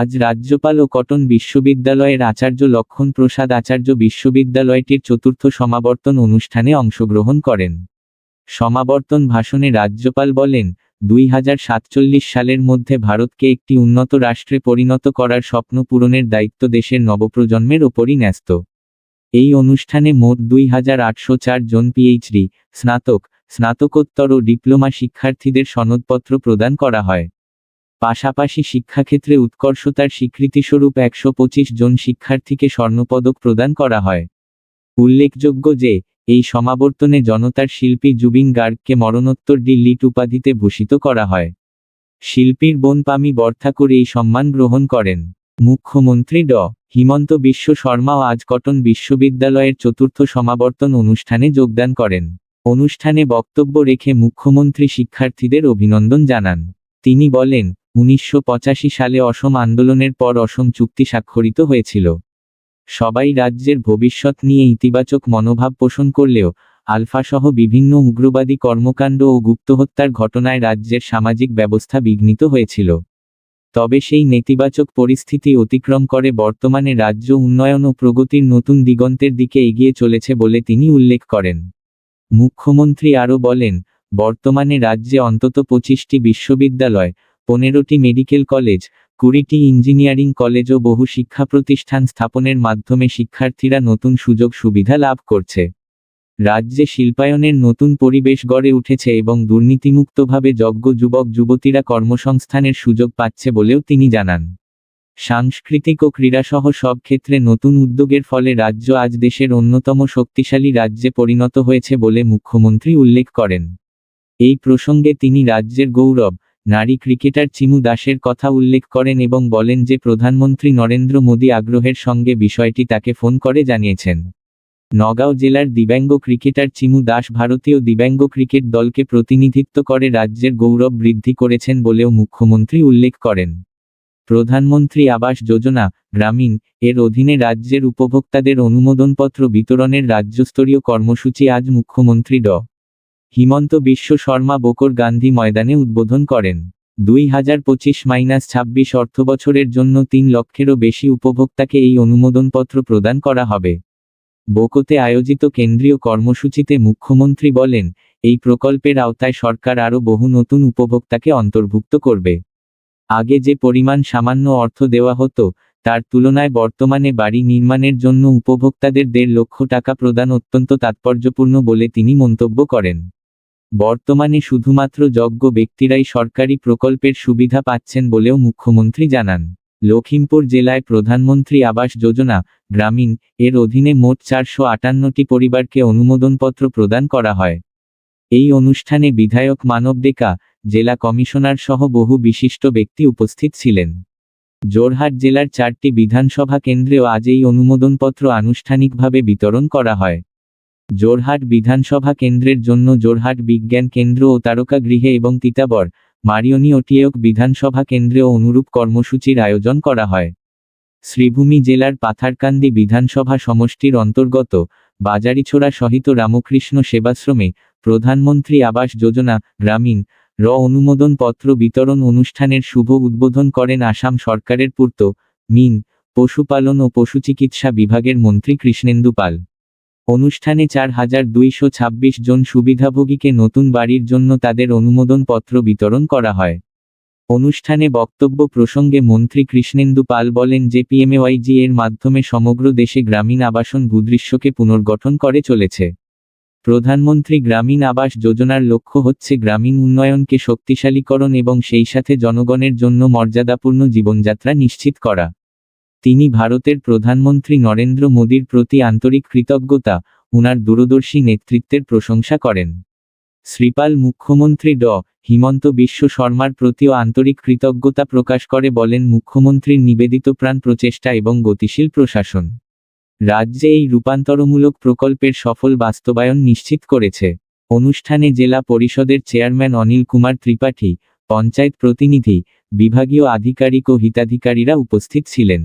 আজ রাজ্যপাল ও কটন বিশ্ববিদ্যালয়ের আচার্য লক্ষণ প্রসাদ আচার্য বিশ্ববিদ্যালয়টির চতুর্থ সমাবর্তন অনুষ্ঠানে অংশগ্রহণ করেন। সমাবর্তন ভাষণে রাজ্যপাল বলেন, দুই হাজার সাতচল্লিশ সালের মধ্যে ভারতকে একটি উন্নত রাষ্ট্রে পরিণত করার স্বপ্ন পূরণের দায়িত্ব দেশের নবপ্রজন্মের ওপরই ন্যস্ত। এই অনুষ্ঠানে মোট দুই হাজার আটশো চার জন পিএইচডি, স্নাতক, স্নাতকোত্তর ও ডিপ্লোমা শিক্ষার্থীদের সনদপত্র প্রদান করা হয়। পাশাপাশি শিক্ষাক্ষেত্রে উৎকর্ষতার স্বীকৃতিস্বরূপ একশো পঁচিশ জন শিক্ষার্থীকে স্বর্ণপদক প্রদান করা হয়। উল্লেখযোগ্য যে, এই সমাবর্তনে জনতার শিল্পী জুবিন গার্গকে মরণোত্তর ডি লিট উপাধিতে ভূষিত করা হয়। শিল্পীর বোন পামি বরঠাকুর এই সম্মান গ্রহণ করেন। মুখ্যমন্ত্রী ড। হিমন্ত বিশ্ব শর্মাও আজ কটন বিশ্ববিদ্যালয়ের চতুর্থ সমাবর্তন অনুষ্ঠানে যোগদান করেন। অনুষ্ঠানে বক্তব্য রেখে মুখ্যমন্ত্রী শিক্ষার্থীদের অভিনন্দন জানান। তিনি বলেন উনিশশো পঁচাশি সালে অসম আন্দোলনের পর অসম চুক্তি স্বাক্ষরিত হয়েছিল। সবাই রাজ্যের ভবিষ্যৎ নিয়ে ইতিবাচক মনোভাব পোষণ করলেও, আলফাসহ বিভিন্ন উগ্রবাদী কর্মকাণ্ড ও গুপ্তহত্যার ঘটনায় রাজ্যের সামাজিক ব্যবস্থা বিঘ্নিত হয়েছিল। তবে সেই নেতিবাচক পরিস্থিতি অতিক্রম করে বর্তমানে রাজ্য উন্নয়ন ও প্রগতির নতুন দিগন্তের দিকে এগিয়ে চলেছে বলে তিনি উল্লেখ করেন। মুখ্যমন্ত্রী আরও বলেন, বর্তমানে রাজ্যে অন্তত পঁচিশটি বিশ্ববিদ্যালয় পনেরোটি মেডিকেল কলেজ, কুড়িটি ইঞ্জিনিয়ারিং কলেজ ও বহু শিক্ষা প্রতিষ্ঠান স্থাপনের মাধ্যমে শিক্ষার্থীরা নতুন সুযোগ সুবিধা লাভ করছে। রাজ্যে শিল্পায়নের নতুন পরিবেশ গড়ে উঠেছে এবং দুর্নীতিমুক্তভাবে যজ্ঞ যুবক যুবতীরা কর্মসংস্থানের সুযোগ পাচ্ছে বলেও তিনি জানান। সাংস্কৃতিক ও ক্রীড়াসহ সব ক্ষেত্রে নতুন উদ্যোগের ফলে রাজ্য আজ দেশের অন্যতম শক্তিশালী রাজ্যে পরিণত হয়েছে বলে মুখ্যমন্ত্রী উল্লেখ করেন। এই প্রসঙ্গে তিনি রাজ্যের গৌরব নারী ক্রিকেটার চিমু দাসের কথা উল্লেখ করেন এবং বলেন যে প্রধানমন্ত্রী নরেন্দ্র মোদী আগ্রহের সঙ্গে বিষয়টি তাকে ফোন করে জানিয়েছেন। নগাঁও জেলার দিব্যাঙ্গ ক্রিকেটার চিমু দাস ভারতীয় দিব্যাঙ্গ ক্রিকেট দলকে প্রতিনিধিত্ব করে রাজ্যের গৌরব বৃদ্ধি করেছেন বলেও মুখ্যমন্ত্রী উল্লেখ করেন। প্রধানমন্ত্রী আবাস যোজনা, গ্রামীণ, এর অধীনে রাজ্যের উপভোক্তাদের অনুমোদনপত্র বিতরণের রাজ্যস্তরীয় কর্মসূচি আজ মুখ্যমন্ত্রী ড। হিমন্ত বিশ্ব শর্মা বকর গান্ধী ময়দানে উদ্বোধন করেন। দুই হাজার পঁচিশ মাইনাস ছাব্বিশ অর্থবছরের জন্য তিন লক্ষেরও বেশি উপভোক্তাকে এই অনুমোদনপত্র প্রদান করা হবে। বোকোতে আয়োজিত কেন্দ্রীয় কর্মসূচিতে মুখ্যমন্ত্রী বলেন, এই প্রকল্পের আওতায় সরকার আরও বহু নতুন উপভোক্তাকে অন্তর্ভুক্ত করবে। আগে যে পরিমাণ সামান্য অর্থ দেওয়া হতো, তার তুলনায় বর্তমানে বাড়ি নির্মাণের জন্য উপভোক্তাদের দেড় লক্ষ টাকা প্রদান অত্যন্ত তাৎপর্যপূর্ণ বলে তিনি মন্তব্য করেন। বর্তমানে শুধুমাত্র যোগ্য ব্যক্তিরাই সরকারি প্রকল্পের সুবিধা পাচ্ছেন বলেও মুখ্যমন্ত্রী জানান। লখিমপুর জেলায় প্রধানমন্ত্রী আবাস যোজনা, গ্রামীণ, এর অধীনে মোট চারশো আটান্নটি পরিবারকে অনুমোদনপত্র প্রদান করা হয়। এই অনুষ্ঠানে বিধায়ক মানব ডেকা, জেলা কমিশনার সহ বহু বিশিষ্ট ব্যক্তি উপস্থিত ছিলেন। জোরহাট জেলার চারটি বিধানসভা কেন্দ্রেও আজ এই অনুমোদনপত্র আনুষ্ঠানিকভাবে বিতরণ করা হয়। জোরহাট বিধানসভা কেন্দ্রের জন্য জোরহাট বিজ্ঞান কেন্দ্র ও তারকা গৃহে এবং তিতাবর, মারিয়নি ও টিয়ক বিধানসভা কেন্দ্রেও অনুরূপ কর্মসূচির আয়োজন করা হয়। শ্রীভূমি জেলার পাথারকান্দি বিধানসভা সমষ্টির অন্তর্গত বাজারিছোড়া সহিত রামকৃষ্ণ সেবাশ্রমে প্রধানমন্ত্রী আবাস যোজনা, গ্রামীণ, র অনুমোদন পত্র বিতরণ অনুষ্ঠানের শুভ উদ্বোধন করেন আসাম সরকারের পূর্ত, মিন, পশুপালন ও পশুচিকিৎসা বিভাগের মন্ত্রী কৃষ্ণেন্দু পাল। অনুষ্ঠানে চার হাজার দুইশো ছাব্বিশ জন সুবিধাভোগীকে নতুন বাড়ির জন্য তাদের অনুমোদন পত্র বিতরণ করা হয়। অনুষ্ঠানে বক্তব্য প্রসঙ্গে মন্ত্রী কৃষ্ণেন্দু পাল বলেন যে পিএমএওয়াইজি এর মাধ্যমে সমগ্র দেশে গ্রামীণ আবাসন ভূদৃশ্যকে পুনর্গঠন করে চলেছে। প্রধানমন্ত্রী গ্রামীণ আবাস যোজনার লক্ষ্য হচ্ছে গ্রামীণ উন্নয়নকে শক্তিশালীকরণ এবং সেই সাথে জনগণের জন্য মর্যাদাপূর্ণ জীবনযাত্রা নিশ্চিত করা। তিনি ভারতের প্রধানমন্ত্রী নরেন্দ্র মোদীর প্রতি আন্তরিক কৃতজ্ঞতা, উনার দূরদর্শী নেতৃত্বের প্রশংসা করেন। শ্রীপাল মুখ্যমন্ত্রী ড. হিমন্ত বিশ্ব শর্মার প্রতিও আন্তরিক কৃতজ্ঞতা প্রকাশ করে বলেন, মুখ্যমন্ত্রীর নিবেদিত প্রাণ প্রচেষ্টা এবং গতিশীল প্রশাসন রাজ্যে এই রূপান্তরমূলক প্রকল্পের সফল বাস্তবায়ন নিশ্চিত করেছে। অনুষ্ঠানে জেলা পরিষদের চেয়ারম্যান অনিল কুমার ত্রিপাঠী, পঞ্চায়েত প্রতিনিধি, বিভাগীয় আধিকারিক ও হিতাধিকারীরা উপস্থিত ছিলেন।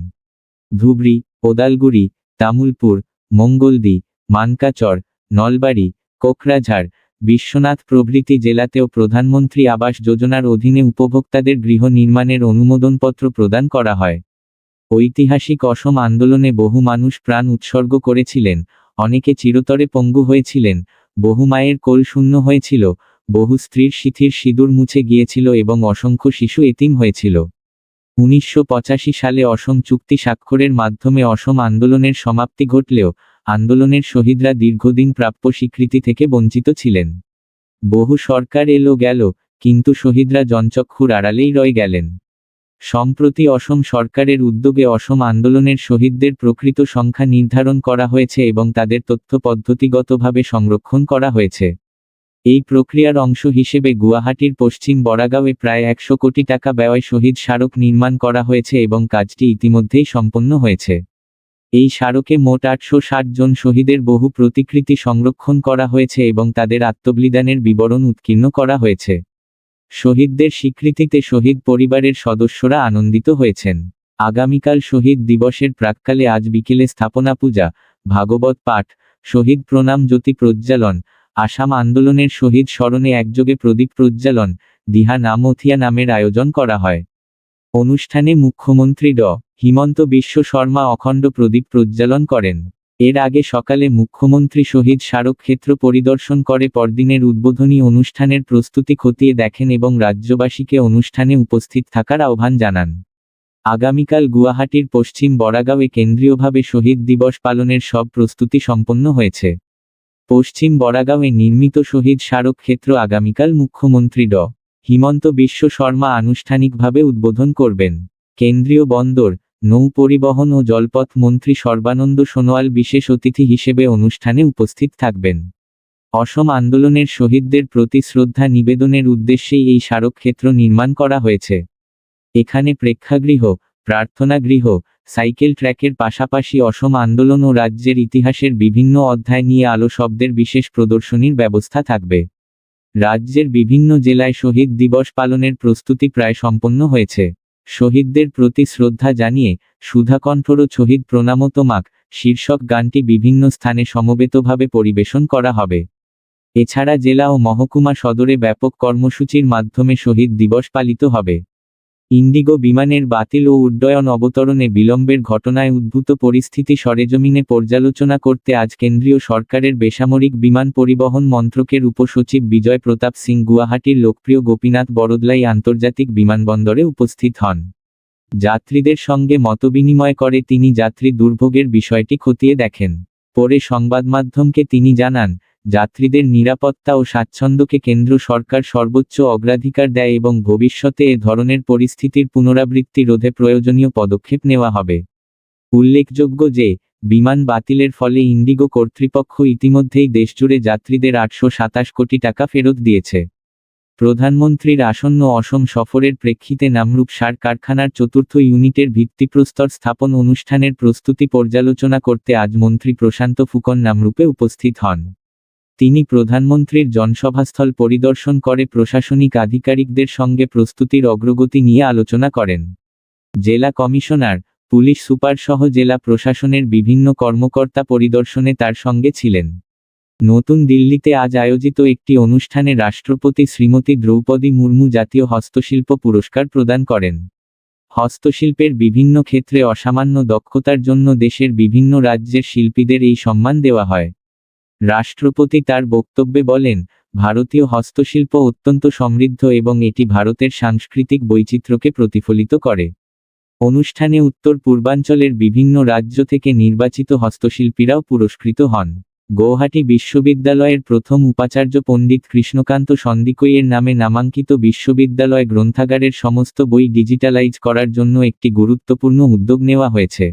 ধুবড়ি ওদালগুড়ি তামুলপুর, মঙ্গলদি, মানকাচর, নলবাড়ি, কোকরাঝাড়, বিশ্বনাথ প্রভৃতি জেলাতেও প্রধানমন্ত্রী আবাস যোজনার অধীনে উপভোক্তাদের গৃহ নির্মাণের অনুমোদনপত্র প্রদান করা হয়। ঐতিহাসিক অসম আন্দোলনে বহু মানুষ প্রাণ উৎসর্গ করেছিলেন, অনেকে চিরতরে পঙ্গু হয়েছিলেন, বহু মায়ের কোল শূন্য হয়েছিল, বহু স্ত্রীর শিথির সিঁদুর মুছে গিয়েছিল এবং অসংখ্য শিশু এতিম হয়েছিল। উনিশশো পঁচাশি সালে অসম চুক্তি স্বাক্ষরের মাধ্যমে অসম আন্দোলনের সমাপ্তি ঘটলেও, আন্দোলনের শহীদরা দীর্ঘদিন প্রাপ্য স্বীকৃতি থেকে বঞ্চিত ছিলেন। বহু সরকার এলো গেল, কিন্তু শহীদরা জনচক্ষুর আড়ালেই রয়ে গেলেন। সম্প্রতি অসম সরকারের উদ্যোগে অসম আন্দোলনের শহীদদের প্রকৃত সংখ্যা নির্ধারণ করা হয়েছে এবং তাদের তথ্য পদ্ধতিগতভাবে সংরক্ষণ করা হয়েছে। এই প্রক্রিয়ার অংশ হিসেবে গুয়াহাটির পশ্চিম বরাগাঁওয়ে প্রায় একশো কোটি টাকা ব্যয় শহীদ স্মারক নির্মাণ করা হয়েছে এবং কাজটি ইতিমধ্যেই সম্পন্ন হয়েছে। এই স্মারকে মোট আটশো ষাট জন শহীদের বহু প্রতিকৃতি সংরক্ষণ করা হয়েছে এবং তাদের আত্মবলিদানের বিবরণ উৎকীর্ণ করা হয়েছে। শহীদদের স্বীকৃতিতে শহীদ পরিবারের সদস্যরা আনন্দিত হয়েছেন। আগামীকাল শহীদ দিবসের প্রাককালে আজ বিকেলে স্থাপনা পূজা, ভাগবত পাঠ, শহীদ প্রণাম জ্যোতি প্রজ্বালন আসাম আন্দোলনের শহীদ স্মরণে একযোগে প্রদীপ প্রজ্বালন, দিহা নামথিয়া নামের আয়োজন করা হয়। অনুষ্ঠানে মুখ্যমন্ত্রী ড, হিমন্ত বিশ্ব শর্মা অখণ্ড প্রদীপ প্রজ্বালন করেন। এর আগে সকালে মুখ্যমন্ত্রী শহীদ স্মারক ক্ষেত্র পরিদর্শন করে পরদিনের উদ্বোধনী অনুষ্ঠানের প্রস্তুতি খতিয়ে দেখেন এবং রাজ্যবাসীকে অনুষ্ঠানে উপস্থিত থাকার আহ্বান জানান। আগামীকাল গুয়াহাটির পশ্চিম বরাগাঁওয়ে কেন্দ্রীয়ভাবে শহীদ দিবস পালনের সব প্রস্তুতি সম্পন্ন হয়েছে। পশ্চিম বরাগাঁওয়ে নির্মিত শহীদ স্মারক ক্ষেত্র আগামীকাল মুখ্যমন্ত্রী ড। হিমন্ত বিশ্ব শর্মা আনুষ্ঠানিকভাবে উদ্বোধন করবেন। কেন্দ্রীয় বন্দর, নৌ পরিবহন ও জলপথ মন্ত্রী সর্বানন্দ সোনোয়াল বিশেষ অতিথি হিসেবে অনুষ্ঠানে উপস্থিত থাকবেন। অসম আন্দোলনের শহীদদের প্রতি শ্রদ্ধা নিবেদনের উদ্দেশ্যেই এই স্মারকক্ষেত্র নির্মাণ করা হয়েছে। এখানে প্রেক্ষাগৃহ প্রার্থনাগৃহ সাইকেল ট্র্যাকের পাশাপাশি অসম আন্দোলন ও রাজ্যের ইতিহাসের বিভিন্ন অধ্যায় নিয়ে আলো শব্দের বিশেষ প্রদর্শনীর ব্যবস্থা থাকবে। রাজ্যের বিভিন্ন জেলায় শহীদ দিবস পালনের প্রস্তুতি প্রায় সম্পন্ন হয়েছে। শহীদদের প্রতি শ্রদ্ধা জানিয়ে সুধাকণ্ঠর শহীদ প্রণামতমাক শীর্ষক গানটি বিভিন্ন স্থানে সমবেতভাবে পরিবেশন করা হবে। এছাড়া জেলা ও মহকুমা সদরে ব্যাপক কর্মসূচির মাধ্যমে শহীদ দিবস পালিত হবে। ইন্ডিগো বিমানের বাতিল ও উড্ডয়ন অবতরণে বিলম্বের ঘটনায় উদ্ভূত পরিস্থিতি সরেজমিনে পর্যালোচনা করতে আজ কেন্দ্রীয় সরকারের বেসামরিক বিমান পরিবহন মন্ত্রকের উপসচিব বিজয় প্রতাপ সিং গুয়াহাটির লোকপ্রিয় গোপীনাথ বরদলাই আন্তর্জাতিক বিমানবন্দরে উপস্থিত হন। যাত্রীদের সঙ্গে মতবিনিময় করে তিনি যাত্রী দুর্ভোগের বিষয়টি খতিয়ে দেখেন। পরে সংবাদমাধ্যমকে তিনি জানান যাত্রীদের নিরাপত্তা ও স্বাচ্ছন্দ্যকে কেন্দ্র সরকার সর্বোচ্চ অগ্রাধিকার দেয় এবং ভবিষ্যতে এ ধরনের পরিস্থিতির পুনরাবৃত্তি রোধে প্রয়োজনীয় পদক্ষেপ নেওয়া হবে। উল্লেখযোগ্য যে, বিমান বাতিলের ফলে ইন্ডিগো কর্তৃপক্ষ ইতিমধ্যেই দেশজুড়ে যাত্রীদের আটশো সাতাশ কোটি টাকা ফেরত দিয়েছে। প্রধানমন্ত্রীর আসন্ন অসম সফরের প্রেক্ষিতে নামরূপ সার কারখানার চতুর্থ ইউনিটের ভিত্তিপ্রস্তর স্থাপন অনুষ্ঠানের প্রস্তুতি পর্যালোচনা করতে আজ মন্ত্রী প্রশান্ত ফুকন নামরূপে উপস্থিত হন। তিনি প্রধানমন্ত্রীর জনসভাস্থল পরিদর্শন করে প্রশাসনিক আধিকারিকদের সঙ্গে প্রস্তুতির অগ্রগতি নিয়ে আলোচনা করেন। জেলা কমিশনার, পুলিশ সুপার সহ জেলা প্রশাসনের বিভিন্ন কর্মকর্তা পরিদর্শনে তার সঙ্গে ছিলেন। নতুন দিল্লিতে আজ আয়োজিত একটি অনুষ্ঠানে রাষ্ট্রপতি শ্রীমতী দ্রৌপদী মুর্মু জাতীয় হস্তশিল্প পুরস্কার প্রদান করেন। হস্তশিল্পের বিভিন্ন ক্ষেত্রে অসামান্য দক্ষতার জন্য দেশের বিভিন্ন রাজ্যের শিল্পীদের এই সম্মান দেওয়া হয়। রাষ্ট্রপতি তার বক্তব্যে বলেন, ভারতীয় হস্তশিল্প অত্যন্ত সমৃদ্ধ এবং এটি ভারতের সাংস্কৃতিক বৈচিত্র্যকে প্রতিফলিত করে। অনুষ্ঠানে উত্তর পূর্বাঞ্চলের বিভিন্ন রাজ্য থেকে নির্বাচিত হস্তশিল্পীরাও পুরস্কৃত হন। গৌহাটি বিশ্ববিদ্যালয়ের প্রথম উপাচার্য পণ্ডিত কৃষ্ণকান্ত সন্দিকইয়ের নামে নামাঙ্কিত বিশ্ববিদ্যালয় গ্রন্থাগারের সমস্ত বই ডিজিটালাইজ করার জন্য একটি গুরুত্বপূর্ণ উদ্যোগ নেওয়া হয়েছে।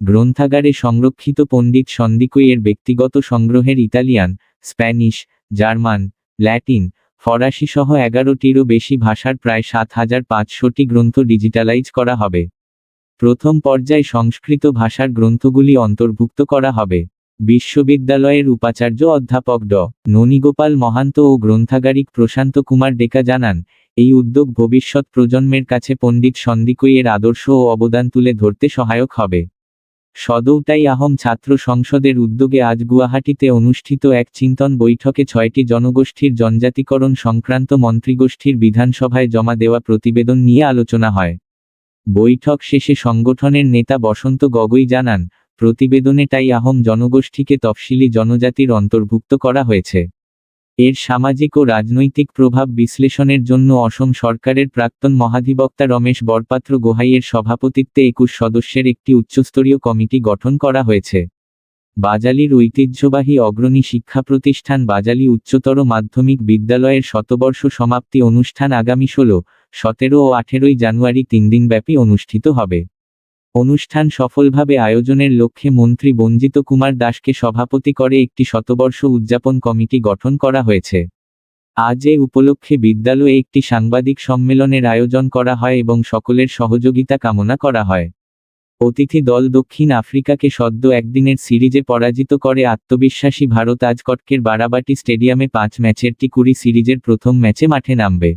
গ্রন্থাগারে সংরক্ষিত পণ্ডিত সন্দিকইয়ের ব্যক্তিগত সংগ্রহের ইতালিয়ান, স্প্যানিশ, জার্মান, ল্যাটিন, ফরাসি সহ এগারোটিরও বেশি ভাষার প্রায় সাত হাজার পাঁচশোটি গ্রন্থ ডিজিটালাইজ করা হবে। প্রথম পর্যায়ে সংস্কৃত ভাষার গ্রন্থগুলি অন্তর্ভুক্ত করা হবে। বিশ্ববিদ্যালয়ের উপাচার্য অধ্যাপক ড. ননীগোপাল মহান্ত ও গ্রন্থাগারিক প্রশান্ত কুমার ডেকা জানান, এই উদ্যোগ ভবিষ্যৎ প্রজন্মের কাছে পণ্ডিত সন্দিকইয়ের আদর্শ ও অবদান তুলে ধরতে সহায়ক হবে। সদৌটাই আহম ছাত্র সংসদের উদ্যোগে আজ গুয়াহাটিতে অনুষ্ঠিত এক চিন্তন বৈঠকে ছয়টি জনগোষ্ঠীর জনজাতিকরণ সংক্রান্ত মন্ত্রীগোষ্ঠীর বিধানসভায় জমা দেওয়া প্রতিবেদন নিয়ে আলোচনা হয়। বৈঠক শেষে সংগঠনের নেতা বসন্ত গগৈ জানান, প্রতিবেদনে তাই আহম জনগোষ্ঠীকে তফসিলি জনজাতির অন্তর্ভুক্ত করা হয়েছে। এর সামাজিক ও রাজনৈতিক প্রভাব বিশ্লেষণের জন্য অসম সরকারের প্রাক্তন মহাধিবক্তা রমেশ বরপাত্র গোহাইয়ের সভাপতিত্বে একুশ সদস্যের একটি উচ্চস্তরীয় কমিটি গঠন করা হয়েছে। বাজালির ঐতিহ্যবাহী অগ্রণী শিক্ষা প্রতিষ্ঠান বাজালি উচ্চতর মাধ্যমিক বিদ্যালয়ের শতবর্ষ সমাপ্তি অনুষ্ঠান আগামী ষোলো, সতেরো ও আঠেরোই জানুয়ারি তিন দিনব্যাপী অনুষ্ঠিত হবে। অনুষ্ঠান সফলভাবে আয়োজনের লক্ষ্যে মন্ত্রী বঞ্জিত কুমার দাসকে সভাপতি করে একটি শতবর্ষ উদযাপন কমিটি গঠন করা হয়েছে। আজ এ উপলক্ষে বিদ্যালয়ে একটি সাংবাদিক সম্মেলনের আয়োজন করা হয় এবং সকলের সহযোগিতা কামনা করা হয়। অতিথি দল দক্ষিণ আফ্রিকাকে সদ্য একদিনের সিরিজে পরাজিত করে আত্মবিশ্বাসী ভারত আজ কটকের বারাবাটি স্টেডিয়ামে পাঁচ ম্যাচের টি কুড়ি সিরিজের প্রথম ম্যাচে মাঠে নামবে।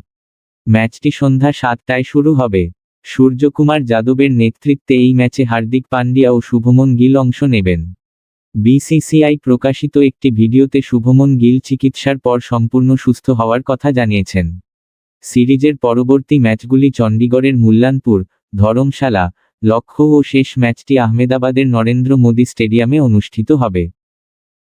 ম্যাচটি সন্ধ্যা সাতটায় শুরু হবে। সূর্যকুমার যাদবের নেতৃত্বে এই ম্যাচে হার্দিক পান্ডিয়া ও শুভমন গিল অংশ নেবেন। বিসিসিআই প্রকাশিত একটি ভিডিওতে শুভমন গিল চিকিৎসার পর সম্পূর্ণ সুস্থ হওয়ার কথা জানিয়েছেন। সিরিজের পরবর্তী ম্যাচগুলি চণ্ডীগড়ের মুল্লানপুর, ধরমশালা লক্ষ্য ও শেষ ম্যাচটি আহমেদাবাদের নরেন্দ্র মোদী স্টেডিয়ামে অনুষ্ঠিত হবে।